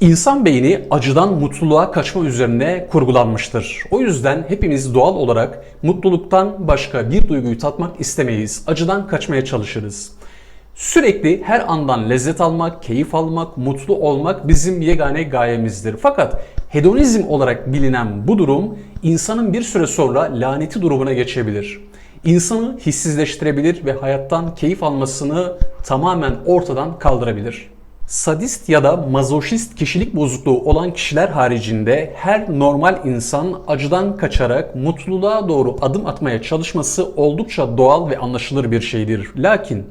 İnsan beyni acıdan mutluluğa kaçma üzerine kurgulanmıştır. O yüzden hepimiz doğal olarak mutluluktan başka bir duyguyu tatmak istemeyiz. Acıdan kaçmaya çalışırız. Sürekli her andan lezzet almak, keyif almak, mutlu olmak bizim yegane gayemizdir. Fakat hedonizm olarak bilinen bu durum insanın bir süre sonra laneti durumuna geçebilir. İnsanı hissizleştirebilir ve hayattan keyif almasını tamamen ortadan kaldırabilir. Sadist ya da mazoşist kişilik bozukluğu olan kişiler haricinde her normal insan acıdan kaçarak mutluluğa doğru adım atmaya çalışması oldukça doğal ve anlaşılır bir şeydir. Lakin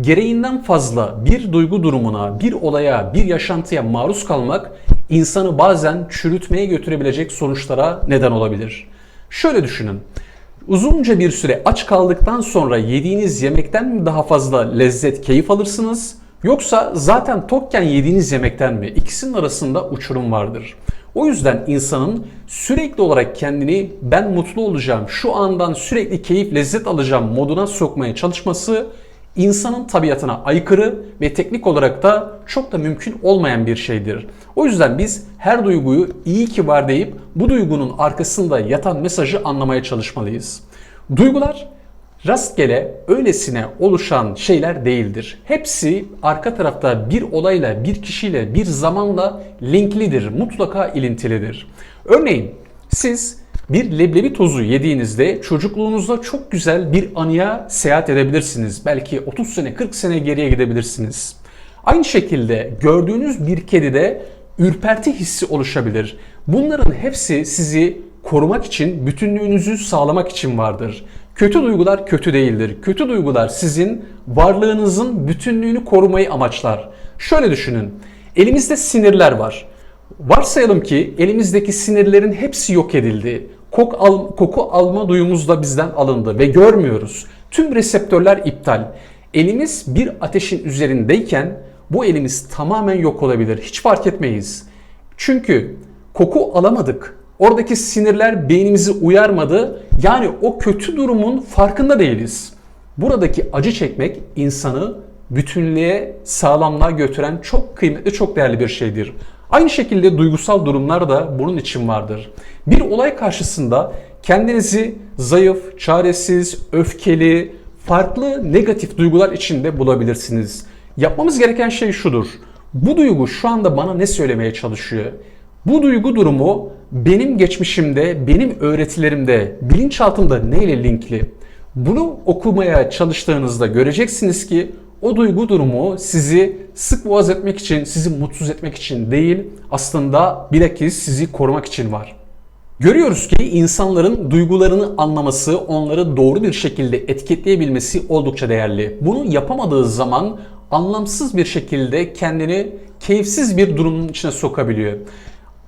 gereğinden fazla bir duygu durumuna, bir olaya, bir yaşantıya maruz kalmak insanı bazen çürütmeye götürebilecek sonuçlara neden olabilir. Şöyle düşünün. Uzunca bir süre aç kaldıktan sonra yediğiniz yemekten daha fazla lezzet, keyif alırsınız? Yoksa zaten tokken yediğiniz yemekten mi? İkisinin arasında uçurum vardır. O yüzden insanın sürekli olarak kendini ben mutlu olacağım, şu andan sürekli keyif, lezzet alacağım moduna sokmaya çalışması insanın tabiatına aykırı ve teknik olarak da çok da mümkün olmayan bir şeydir. O yüzden biz her duyguyu iyi ki var deyip bu duygunun arkasında yatan mesajı anlamaya çalışmalıyız. Duygular rastgele öylesine oluşan şeyler değildir. Hepsi arka tarafta bir olayla, bir kişiyle, bir zamanla linklidir, mutlaka ilintilidir. Örneğin siz bir leblebi tozu yediğinizde çocukluğunuzda çok güzel bir anıya seyahat edebilirsiniz. Belki 30 sene, 40 sene geriye gidebilirsiniz. Aynı şekilde gördüğünüz bir kedide ürperti hissi oluşabilir. Bunların hepsi sizi korumak için, bütünlüğünüzü sağlamak için vardır. Kötü duygular kötü değildir. Kötü duygular sizin varlığınızın bütünlüğünü korumayı amaçlar. Şöyle düşünün. Elimizde sinirler var. Varsayalım ki elimizdeki sinirlerin hepsi yok edildi. Kok al, koku alma duyumuz da bizden alındı ve görmüyoruz. Tüm reseptörler iptal. Elimiz bir ateşin üzerindeyken bu elimiz tamamen yok olabilir. Hiç fark etmeyiz. Çünkü koku alamadık. Oradaki sinirler beynimizi uyarmadı. Yani o kötü durumun farkında değiliz. Buradaki acı çekmek insanı bütünlüğe, sağlamlığa götüren çok kıymetli, çok değerli bir şeydir. Aynı şekilde duygusal durumlar da bunun için vardır. Bir olay karşısında kendinizi zayıf, çaresiz, öfkeli, farklı negatif duygular içinde bulabilirsiniz. Yapmamız gereken şey şudur. Bu duygu şu anda bana ne söylemeye çalışıyor? Bu duygu durumu benim geçmişimde, benim öğretilerimde, bilinçaltımda neyle linkli? Bunu okumaya çalıştığınızda göreceksiniz ki o duygu durumu sizi sık boğaz etmek için, sizi mutsuz etmek için değil, aslında bilakis sizi korumak için var. Görüyoruz ki insanların duygularını anlaması, onları doğru bir şekilde etiketleyebilmesi oldukça değerli. Bunu yapamadığı zaman anlamsız bir şekilde kendini keyifsiz bir durumun içine sokabiliyor.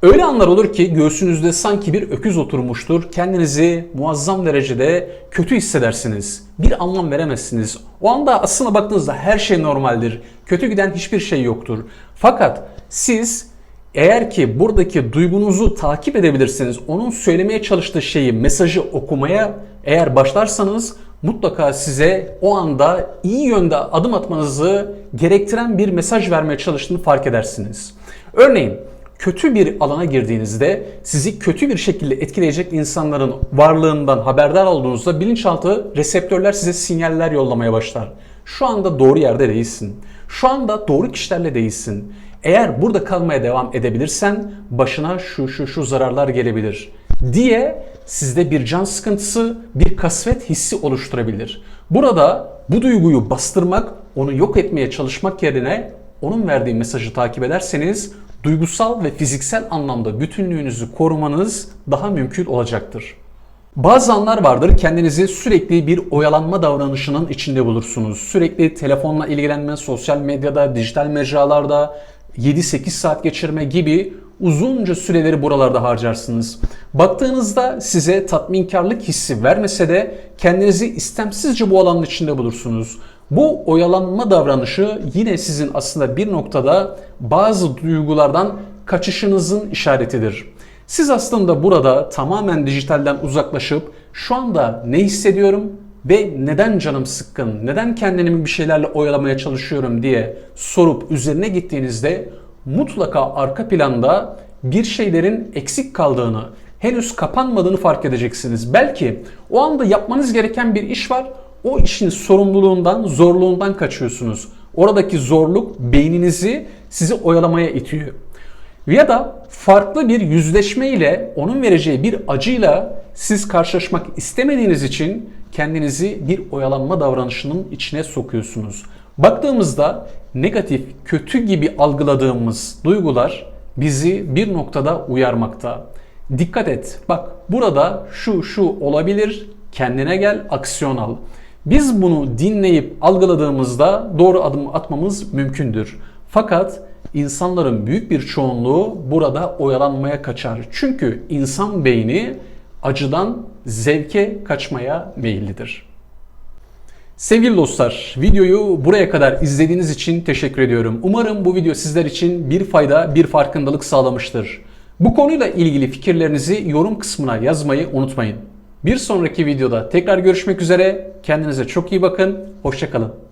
Öyle anlar olur ki göğsünüzde sanki bir öküz oturmuştur. Kendinizi muazzam derecede kötü hissedersiniz. Bir anlam veremezsiniz. O anda aslında baktığınızda her şey normaldir. Kötü giden hiçbir şey yoktur. Fakat siz eğer ki buradaki duygunuzu takip edebilirsiniz, onun söylemeye çalıştığı şeyi, mesajı okumaya eğer başlarsanız mutlaka size o anda iyi yönde adım atmanızı gerektiren bir mesaj vermeye çalıştığını fark edersiniz. Örneğin kötü bir alana girdiğinizde sizi kötü bir şekilde etkileyecek insanların varlığından haberdar olduğunuzda bilinçaltı reseptörler size sinyaller yollamaya başlar. Şu anda doğru yerde değilsin. Şu anda doğru kişilerle değilsin. Eğer burada kalmaya devam edebilirsen başına şu şu şu zararlar gelebilir diye sizde bir can sıkıntısı, bir kasvet hissi oluşturabilir. Burada bu duyguyu bastırmak, onu yok etmeye çalışmak yerine onun verdiği mesajı takip ederseniz duygusal ve fiziksel anlamda bütünlüğünüzü korumanız daha mümkün olacaktır. Bazı anlar vardır kendinizi sürekli bir oyalanma davranışının içinde bulursunuz. Sürekli telefonla ilgilenme, sosyal medyada, dijital mecralarda 7-8 saat geçirme gibi uzunca süreleri buralarda harcarsınız. Baktığınızda size tatminkarlık hissi vermese de kendinizi istemsizce bu alanın içinde bulursunuz. Bu oyalanma davranışı yine sizin aslında bir noktada bazı duygulardan kaçışınızın işaretidir. Siz aslında burada tamamen dijitalden uzaklaşıp şu anda ne hissediyorum ve neden canım sıkkın, neden kendimi bir şeylerle oyalamaya çalışıyorum diye sorup üzerine gittiğinizde mutlaka arka planda bir şeylerin eksik kaldığını, henüz kapanmadığını fark edeceksiniz. Belki o anda yapmanız gereken bir iş var. O işin sorumluluğundan, zorluğundan kaçıyorsunuz. Oradaki zorluk beyninizi sizi oyalamaya itiyor. Ya da farklı bir yüzleşme ile onun vereceği bir acıyla siz karşılaşmak istemediğiniz için kendinizi bir oyalanma davranışının içine sokuyorsunuz. Baktığımızda negatif, kötü gibi algıladığımız duygular bizi bir noktada uyarmakta. Dikkat et. Bak burada şu şu olabilir. Kendine gel, aksiyon al. Biz bunu dinleyip algıladığımızda doğru adım atmamız mümkündür. Fakat insanların büyük bir çoğunluğu burada oyalanmaya kaçar. Çünkü insan beyni acıdan zevke kaçmaya meyillidir. Sevgili dostlar, videoyu buraya kadar izlediğiniz için teşekkür ediyorum. Umarım bu video sizler için bir fayda, bir farkındalık sağlamıştır. Bu konuyla ilgili fikirlerinizi yorum kısmına yazmayı unutmayın. Bir sonraki videoda tekrar görüşmek üzere. Kendinize çok iyi bakın. Hoşçakalın.